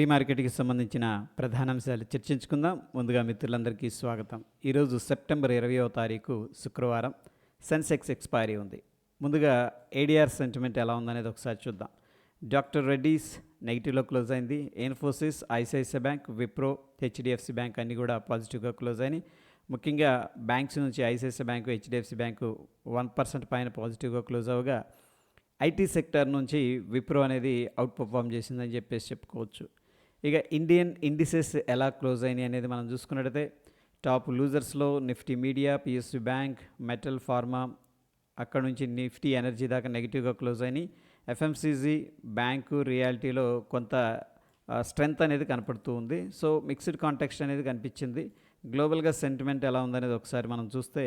Pre మార్కెట్కి సంబంధించిన ప్రధాన అంశాలు చర్చించుకుందాం. ముందుగా మిత్రులందరికీ స్వాగతం. ఈరోజు సెప్టెంబర్ ఇరవయో తారీఖు శుక్రవారం. సెన్సెక్స్ ఎక్స్పైరీ ఉంది. ముందుగా ఏడిఆర్ సెంటిమెంట్ ఎలా ఉందనేది ఒకసారి చూద్దాం. డాక్టర్ రెడ్డీస్ నెగిటివ్లో క్లోజ్ అయింది. Infosys ICICI bank Wipro HDFC bank అన్నీ కూడా పాజిటివ్గా క్లోజ్ అయినాయి. ముఖ్యంగా బ్యాంక్స్ నుంచి ICICI bank HDFC bank one percent పైన పాజిటివ్గా క్లోజ్ అవగా ఐటీ సెక్టర్ నుంచి విప్రో అనేది అవుట్ పర్ఫామ్ చేసిందని చెప్పేసి చెప్పుకోవచ్చు. ఇక ఇండియన్ ఇండిసెస్ ఎలా క్లోజ్ అయినాయి అనేది మనం చూసుకున్నట్టయితే top లూజర్స్లో Nifty media PSC bank metal pharma అక్కడ నుంచి నిఫ్టీ ఎనర్జీ దాకా నెగిటివ్గా క్లోజ్ అయినాయి. ఎఫ్ఎంసీజీ బ్యాంకు రియాలిటీలో కొంత స్ట్రెంగ్త్ అనేది కనపడుతూ ఉంది. సో మిక్స్డ్ కాంటెక్స్ట్ అనేది కనిపించింది. గ్లోబల్గా సెంటిమెంట్ ఎలా ఉందనేది ఒకసారి మనం చూస్తే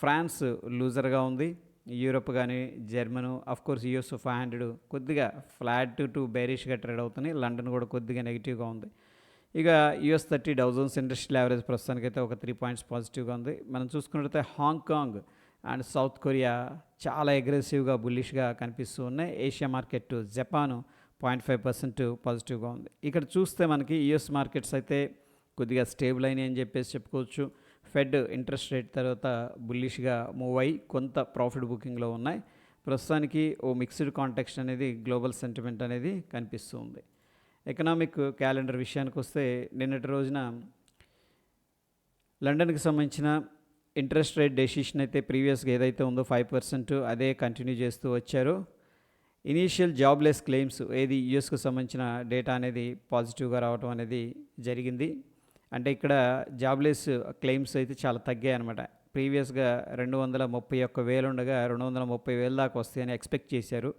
ఫ్రాన్స్ లూజర్గా ఉంది. యూరప్ కానీ German course US five hundred కొద్దిగా ఫ్లాట్ టు బేరిష్గా ట్రేడ్ అవుతున్నాయి. లండన్ కూడా కొద్దిగా నెగిటివ్గా ఉంది. ఇక US thirty Dow Jones industrial average ప్రస్తుతానికైతే ఒక త్రీ పాయింట్స్ పాజిటివ్గా ఉంది. మనం చూసుకున్నట్లయితే హాంకాంగ్ అండ్ సౌత్ కొరియా చాలా అగ్రెసివ్గా బుల్లిష్గా కనిపిస్తూ ఉన్నాయి. Asia market Japan point five percent పాజిటివ్గా ఉంది. ఇక్కడ చూస్తే మనకి యుఎస్ మార్కెట్స్ అయితే కొద్దిగా స్టేబుల్ అయినాయి అని చెప్పేసి చెప్పుకోవచ్చు. ఫెడ్ ఇంట్రెస్ట్ రేట్ తర్వాత బుల్లిష్గా మూవ్ అయ్యి కొంత ప్రాఫిట్ బుకింగ్లో ఉన్నాయి. ప్రస్తుతానికి ఓ మిక్స్డ్ కాంటెక్స్ట్ అనేది గ్లోబల్ సెంటిమెంట్ అనేది కనిపిస్తూ ఉంది. ఎకనామిక్ క్యాలెండర్ విషయానికి వస్తే నిన్నటి రోజున లండన్కి సంబంధించిన ఇంట్రెస్ట్ రేట్ డెసిషన్ అయితే ప్రీవియస్గా ఏదైతే ఉందో ఫైవ్ పర్సెంట్ అదే కంటిన్యూ చేస్తూ వచ్చారు. ఇనీషియల్ జాబ్లెస్ క్లెయిమ్స్ ఏది యుఎస్కు సంబంధించిన డేటా అనేది పాజిటివ్గా రావడం అనేది జరిగింది. అంటే ఇక్కడ జాబ్లెస్ క్లెయిమ్స్ అయితే చాలా తగ్గాయి అనమాట ప్రీవియస్గా రెండు వందల ముప్పై ఒక్క వేలు ఉండగా రెండు వందల ముప్పై వేలు దాకా వస్తాయని ఎక్స్పెక్ట్ చేశారు.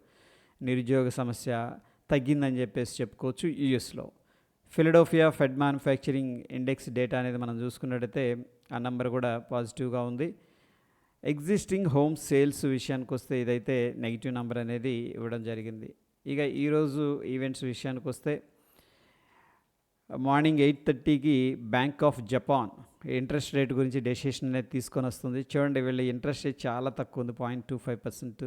నిరుద్యోగ సమస్య తగ్గిందని చెప్పేసి చెప్పుకోవచ్చు యుఎస్లో. Philadelphia Fed manufacturing index data అనేది మనం చూసుకున్నట్టయితే ఆ నెంబర్ కూడా పాజిటివ్గా ఉంది. ఎగ్జిస్టింగ్ హోమ్ సేల్స్ విషయానికి వస్తే ఇదైతే నెగిటివ్ నెంబర్ అనేది ఇవ్వడం జరిగింది. ఇక ఈరోజు ఈవెంట్స్ విషయానికి వస్తే మార్నింగ్ ఎయిట్ థర్టీకి bank of Japan interest rate గురించి డెసిషన్ అనేది తీసుకొని వస్తుంది. చూడండి వీళ్ళ ఇంట్రెస్ట్ రేట్ చాలా తక్కువ ఉంది. Point two five percent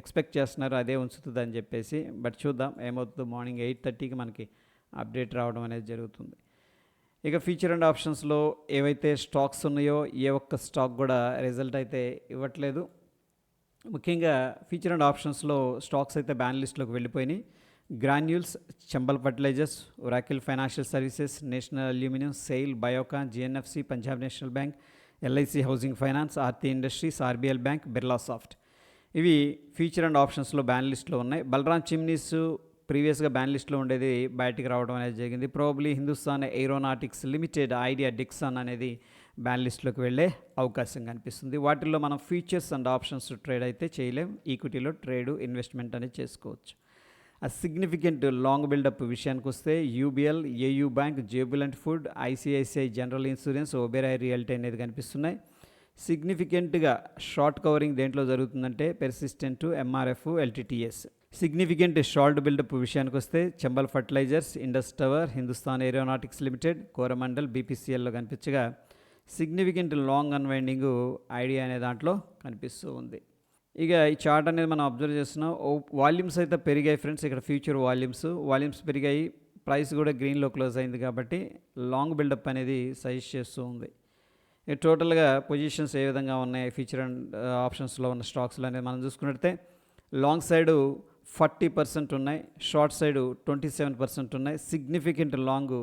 expect చేస్తున్నారు అదే ఉంచుతుందని చెప్పేసి. బట్ చూద్దాం ఏమవుతుందో మార్నింగ్ ఎయిట్ థర్టీకి మనకి అప్డేట్ రావడం అనేది జరుగుతుంది. ఇక ఫ్యూచర్ అండ్ ఆప్షన్స్లో ఏవైతే స్టాక్స్ ఉన్నాయో ఏ ఒక్క స్టాక్ కూడా రిజల్ట్ అయితే ఇవ్వట్లేదు. ముఖ్యంగా ఫ్యూచర్ అండ్ ఆప్షన్స్లో స్టాక్స్ అయితే బ్యాన్ లిస్ట్లోకి వెళ్ళిపోయినాయి. Granules Chambal fertilisers Oracle financial services national aluminium SAIL Biocon GNFC Punjab national bank LIC housing finance Aarti industries RBL bank Birlasoft ఇవి ఫ్యూచర్ అండ్ ఆప్షన్స్లో బ్యాన్ లిస్ట్లో ఉన్నాయి. బలరామ్ చిమ్నీస్ ప్రీవియస్గా బ్యాన్ లిస్ట్లో ఉండేది బయటికి రావడం అనేది జరిగింది. Probably Hindustan Aeronautics Limited Idea Dixon అనేది బ్యాన్ లిస్ట్లోకి వెళ్ళే అవకాశం కనిపిస్తుంది. వాటిల్లో మనం ఫ్యూచర్స్ అండ్ ఆప్షన్స్ ట్రేడ్ అయితే చేయలేం. ఈక్విటీలో ట్రేడ్ ఇన్వెస్ట్మెంట్ అనేది చేసుకోవచ్చు. సిగ్నిఫికెంట్ లాంగ్ బిల్డప్ విషయానికి వస్తే UBL AU bank Jubilant food ICICI general insurance Oberoi realty అనేది కనిపిస్తున్నాయి. సిగ్నిఫికెంట్గా షార్ట్ కవరింగ్ దేంట్లో జరుగుతుందంటే Persistent MRF LTTS significant short buildup విషయానికి వస్తే Chambal fertilisers Indus tower Hindustan aeronautics limited Coromandel బీపీసీఎల్లో కనిపించగా సిగ్నిఫికెంట్ లాంగ్ అన్వైండింగ్ ఐడియా అనే దాంట్లో కనిపిస్తూ ఉంది. ఇక ఈ చార్ట్ అనేది మనం అబ్జర్వ్ చేస్తున్నాం. వాల్యూమ్స్ అయితే పెరిగాయి ఫ్రెండ్స్. ఇక్కడ ఫ్యూచర్ వాల్యూమ్స్. వాల్యూమ్స్ పెరిగాయి. ప్రైస్ కూడా గ్రీన్లో క్లోజ్ అయింది కాబట్టి లాంగ్ బిల్డప్ అనేది సజెస్ట్ చేస్తూ ఉంది. ఇక టోటల్గా పొజిషన్స్ ఏ విధంగా ఉన్నాయి? ఫ్యూచర్ అండ్ ఆప్షన్స్లో ఉన్న స్టాక్స్లో అనేది మనం చూసుకున్నట్టే లాంగ్ సైడు ఫార్టీ పర్సెంట్ ఉన్నాయి. Short side twenty seven percent ఉన్నాయి. Significant long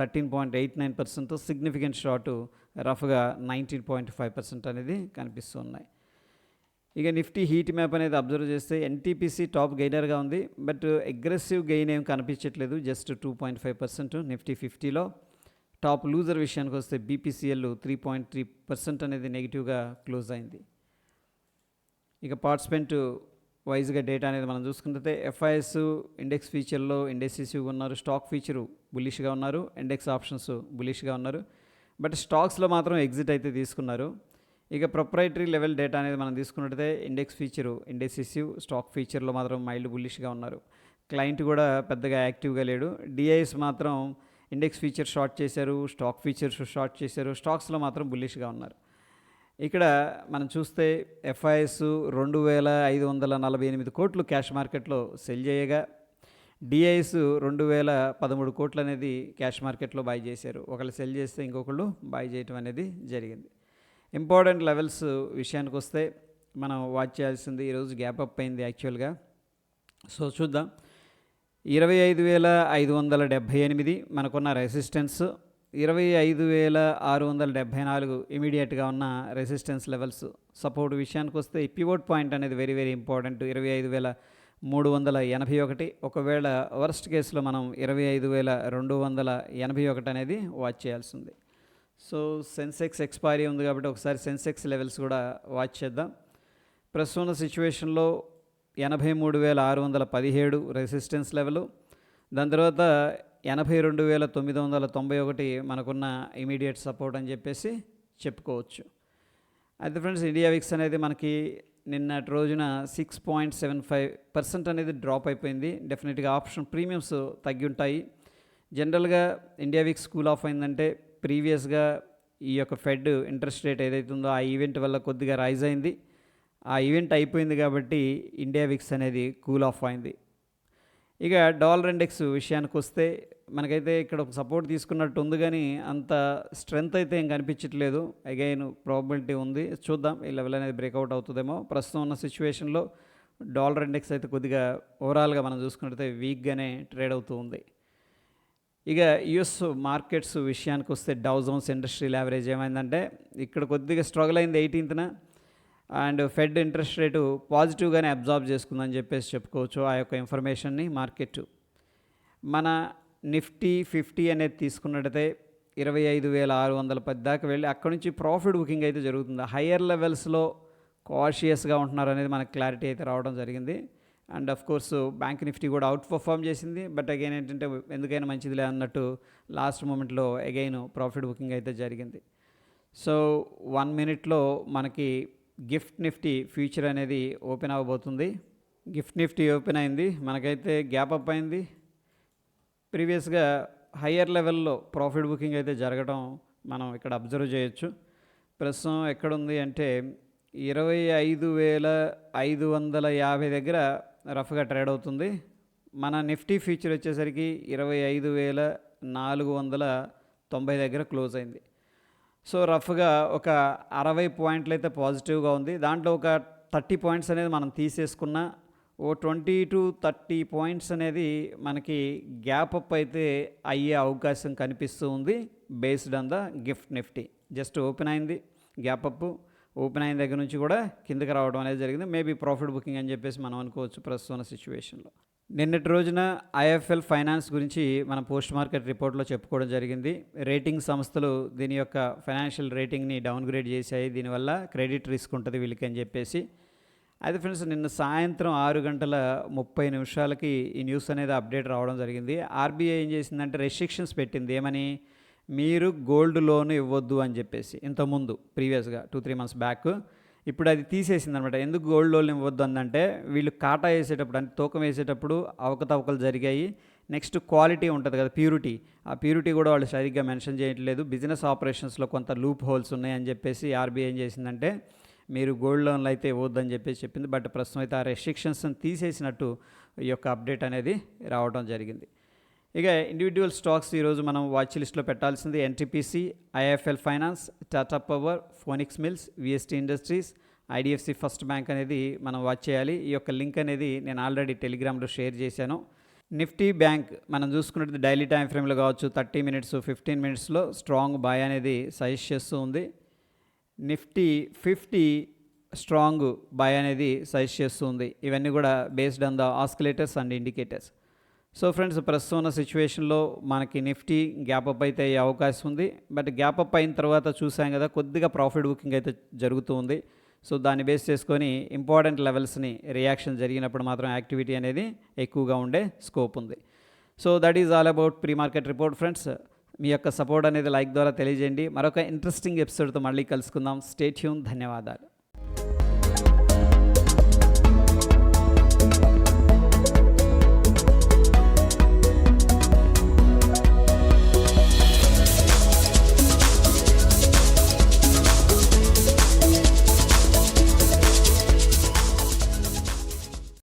thirteen point eight nine percent. Significant short రఫ్గా నైన్టీన్ పాయింట్ ఫైవ్ పర్సెంట్ అనేది కనిపిస్తున్నాయి. ఇక నిఫ్టీ హీట్ మ్యాప్ అనేది అబ్జర్వ్ చేస్తే ఎన్టీపీసీ టాప్ గెయినర్గా ఉంది. బట్ అగ్రెసివ్ గెయిన్ ఏం కనిపించట్లేదు. Just two point five percent Nifty ఫిఫ్టీలో. టాప్ లూజర్ విషయానికి వస్తే BPCL three point three percent అనేది నెగిటివ్గా క్లోజ్ అయింది. ఇక పార్టిసిపెంట్ వైజ్గా డేటా అనేది మనం చూసుకుంటే ఎఫ్ఐఎస్ ఇండెక్స్ ఫీచర్లో ఇండెక్సెస్ ఉన్నారు. స్టాక్ ఫీచరు బులిష్గా ఉన్నారు. ఇండెక్స్ ఆప్షన్స్ బులిష్గా ఉన్నారు. బట్ స్టాక్స్లో మాత్రం ఎగ్జిట్ అయితే తీసుకున్నారు. ఇక ప్రొప్రైటరీ లెవెల్ డేటా అనేది మనం తీసుకున్నట్టయితే ఇండెక్స్ ఫీచరు ఇండెసిసివ్ స్టాక్ ఫీచర్లో మాత్రం మైల్డ్ బుల్లిష్గా ఉన్నారు. క్లయింట్ కూడా పెద్దగా యాక్టివ్గా లేడు. డిఐఎస్ మాత్రం ఇండెక్స్ ఫీచర్ షార్ట్ చేశారు స్టాక్ ఫీచర్స్ షార్ట్ చేశారు స్టాక్స్లో మాత్రం బుల్లిష్గా ఉన్నారు. ఇక్కడ మనం చూస్తే ఎఫ్ఐఎస్ రెండు వేల ఐదు వందల నలభై ఎనిమిది కోట్లు క్యాష్ మార్కెట్లో సెల్ చేయగా డిఐఎస్ రెండు వేల పదమూడు కోట్లు అనేది క్యాష్ మార్కెట్లో బాయ్ చేశారు. ఒకళ్ళు సెల్ చేస్తే ఇంకొకళ్ళు బాయ్ చేయటం అనేది జరిగింది. ఇంపార్టెంట్ లెవెల్స్ విషయానికి వస్తే మనం వాచ్ చేయాల్సింది ఈరోజు గ్యాప్ అప్ అయింది యాక్చువల్గా. సో చూద్దాం. ఇరవై ఐదు వేల ఐదు వందల డెబ్భై ఎనిమిది మనకున్న రెసిస్టెన్స్ ఇరవై ఐదు వేల ఆరు వందల డెబ్భై నాలుగు ఇమీడియట్గా ఉన్న రెసిస్టెన్స్ లెవెల్స్ సపోర్ట్ విషయానికి వస్తే పివోట్ పాయింట్ అనేది వెరీ వెరీ ఇంపార్టెంట్. ఇరవై ఐదు వేల మూడు వందల ఎనభై ఒకటి ఒకవేళ వర్స్ట్ కేసులో మనం ఇరవై ఐదు వేల రెండు వందల ఎనభై ఒకటి అనేది వాచ్ చేయాల్సింది. సో సెన్సెక్స్ ఎక్స్పైరీ ఉంది కాబట్టి ఒకసారి సెన్సెక్స్ లెవెల్స్ కూడా వాచ్ చేద్దాం. ప్రస్తుతం ఉన్న సిచ్యువేషన్లో ఎనభై మూడు వేల ఆరు వందల పదిహేడు రెసిస్టెన్స్ లెవెల్. దాని తర్వాత ఎనభై రెండు వేల తొమ్మిది వందల తొంభై ఒకటి మనకున్న ఇమీడియట్ సపోర్ట్ అని చెప్పేసి చెప్పుకోవచ్చు. అయితే ఫ్రెండ్స్ ఇండియా విక్స్ అనేది మనకి నిన్నటి రోజున six point seven five percent అనేది డ్రాప్ అయిపోయింది. డెఫినెట్గా ఆప్షన్ ప్రీమియమ్స్ తగ్గి ఉంటాయి. జనరల్గా ఇండియా విక్స్ కూల్ ఆఫ్ అయిందంటే ప్రీవియస్గా ఈ యొక్క ఫెడ్ ఇంట్రెస్ట్ రేట్ ఏదైతే ఉందో ఆ ఈవెంట్ వల్ల కొద్దిగా రైజ్ అయింది. ఆ ఈవెంట్ అయిపోయింది కాబట్టి ఇండియా విక్స్ అనేది కూల్ ఆఫ్ అయింది. ఇక డాలర్ ఇండెక్స్ విషయానికి వస్తే మనకైతే ఇక్కడ ఒక సపోర్ట్ తీసుకున్నట్టు ఉంది కానీ అంత స్ట్రెంగ్త్ అయితే ఏం కనిపించట్లేదు. అగైన్ ప్రాబిలిటీ ఉంది. చూద్దాం ఈ లెవెల్ అనేది బ్రేక్అవుట్ అవుతుందేమో. ప్రస్తుతం ఉన్న సిచ్యువేషన్లో డాలర్ ఇండెక్స్ అయితే కొద్దిగా ఓవరాల్గా మనం చూసుకున్నట్టయితే వీక్గానే ట్రేడ్ అవుతూ ఉంది. ఇక యుఎస్ మార్కెట్స్ విషయానికి వస్తే డౌ జోన్స్ ఇండస్ట్రియల్ యావరేజ్ ఏమైందంటే ఇక్కడ కొద్దిగా స్ట్రగుల్ అయింది ఎయిటీన్త్న అండ్ ఫెడ్ ఇంట్రెస్ట్ రేటు పాజిటివ్గానే అబ్జార్బ్ చేసుకుందని చెప్పేసి చెప్పుకోవచ్చు ఆ యొక్క ఇన్ఫర్మేషన్ని మార్కెట్. మన నిఫ్టీ ఫిఫ్టీ అనేది తీసుకున్నట్టయితే ఇరవై ఐదు వేల ఆరు వందల పది దాకా వెళ్ళి అక్కడ నుంచి ప్రాఫిట్ బుకింగ్ అయితే జరుగుతుంది. హయ్యర్ లెవెల్స్లో కాషియస్గా ఉంటున్నారు అనేది మనకు క్లారిటీ అయితే రావడం జరిగింది. And of course bank Nifty కూడా అవుట్ పర్ఫామ్ చేసింది. బట్ అగైన్ ఏంటంటే ఎందుకైనా మంచిదిలే అన్నట్టు లాస్ట్ మూమెంట్లో అగైన్ ప్రాఫిట్ బుకింగ్ అయితే జరిగింది. సో వన్ మినిట్లో మనకి గిఫ్ట్ నిఫ్టీ ఫ్యూచర్ అనేది ఓపెన్ అవ్వబోతుంది. గిఫ్ట్ నిఫ్టీ ఓపెన్ అయింది. మనకైతే గ్యాప్ అప్ అయింది. ప్రీవియస్గా హయ్యర్ లెవెల్లో ప్రాఫిట్ బుకింగ్ అయితే జరగడం మనం ఇక్కడ అబ్జర్వ్ చేయొచ్చు. ప్రస్తుతం ఎక్కడుంది అంటే ఇరవై ఐదు వేల ఐదు వందల యాభై దగ్గర రఫ్గా ట్రేడ్ అవుతుంది. మన నిఫ్టీ ఫ్యూచర్ వచ్చేసరికి ఇరవై ఐదు వేల నాలుగు వందల తొంభై దగ్గర క్లోజ్ అయింది. సో రఫ్గా ఒక అరవై పాయింట్లు అయితే పాజిటివ్గా ఉంది. దాంట్లో ఒక థర్టీ పాయింట్స్ అనేది మనం తీసేసుకున్న ఓ ట్వంటీ టు థర్టీ పాయింట్స్ అనేది మనకి గ్యాప్ అప్ అయితే అయ్యే అవకాశం కనిపిస్తూ ఉంది based on the GIFT Nifty. Just open అయింది గ్యాప్ అప్ ఓపెన్ అయిన దగ్గర నుంచి కూడా కిందకి రావడం అనేది జరిగింది. మేబీ ప్రాఫిట్ బుకింగ్ అని చెప్పేసి మనం అనుకోవచ్చు ప్రస్తుతం సిచ్యువేషన్లో నిన్నటి రోజున ఐఎఫ్ఎల్ ఫైనాన్స్ గురించి మన పోస్ట్ మార్కెట్ రిపోర్ట్లో చెప్పుకోవడం జరిగింది. రేటింగ్ సంస్థలు దీని యొక్క ఫైనాన్షియల్ రేటింగ్ని డౌన్గ్రేడ్ చేశాయి. దీనివల్ల క్రెడిట్ రిస్క్ ఉంటుంది వీళ్ళకి అని చెప్పేసి. అయితే ఫ్రెండ్స్ నిన్న సాయంత్రం ఆరు గంటల ముప్పై నిమిషాలకి ఈ న్యూస్ అనేది అప్డేట్ రావడం జరిగింది. ఆర్బీఐ ఏం చేసిందంటే రెస్ట్రిక్షన్స్ పెట్టింది. ఏమని? మీరు గోల్డ్ లోన్ ఇవ్వద్దు అని చెప్పేసి ఇంతకుముందు ప్రీవియస్గా టూ త్రీ మంత్స్ బ్యాక్. ఇప్పుడు అది తీసేసింది అనమాట ఎందుకు గోల్డ్ లోన్ ఇవ్వద్దు అందంటే వీళ్ళు కాటా వేసేటప్పుడు అంటే తూకం వేసేటప్పుడు అవకతవకలు జరిగాయి. నెక్స్ట్ క్వాలిటీ ఉంటుంది కదా ప్యూరిటీ. ఆ ప్యూరిటీ కూడా వాళ్ళు సరిగ్గా మెన్షన్ చేయట్లేదు. బిజినెస్ ఆపరేషన్స్లో కొంత లూప్ హోల్స్ ఉన్నాయని చెప్పేసి ఆర్బీఐ ఏం చేసిందంటే మీరు గోల్డ్ లోన్లు అయితే ఇవ్వద్దని చెప్పేసి చెప్పింది. బట్ ప్రస్తుతం అయితే ఆ రెస్ట్రిక్షన్స్ని తీసేసినట్టు ఈ యొక్క అప్డేట్ అనేది రావడం జరిగింది. ఇక ఇండివిజువల్ స్టాక్స్ ఈరోజు మనం వాచ్ లిస్ట్లో పెట్టాల్సింది NTPC IIFL Finance Tata Power Phoenix Mills VST Industries IDFC First Bank అనేది మనం వాచ్ చేయాలి. ఈ యొక్క లింక్ అనేది నేను ఆల్రెడీ టెలిగ్రామ్లో షేర్ చేశాను. నిఫ్టీ బ్యాంక్ మనం చూసుకున్నట్టు డైలీ టైం ఫ్రేమ్లో కావచ్చు థర్టీ మినిట్స్ ఫిఫ్టీన్ మినిట్స్లో స్ట్రాంగ్ బాయ్ అనేది సజెస్ట్ చేస్తూ ఉంది. నిఫ్టీ ఫిఫ్టీ స్ట్రాంగ్ బాయ్ అనేది సజెస్ట్ చేస్తుంది ఇవన్నీ కూడా based on the oscillators and indicators so friends ప్రస్తుతం ఉన్న సిచ్యువేషన్లో మనకి నిఫ్టీ గ్యాప్ అప్ అయితే అయ్యే అవకాశం ఉంది. బట్ గ్యాప్ అప్ అయిన తర్వాత చూసాం కదా కొద్దిగా ప్రాఫిట్ బుకింగ్ అయితే జరుగుతూ ఉంది. సో దాన్ని బేస్ చేసుకొని ఇంపార్టెంట్ లెవెల్స్ని రియాక్షన్ జరిగినప్పుడు మాత్రం యాక్టివిటీ అనేది ఎక్కువగా ఉండే స్కోప్ ఉంది. So that is all about pre market report friends మీ యొక్క సపోర్ట్ అనేది లైక్ ద్వారా తెలియజేయండి. మరొక ఇంట్రెస్టింగ్ ఎపిసోడ్తో మళ్ళీ కలుసుకుందాం. స్టేట్యూన్ ధన్యవాదాలు.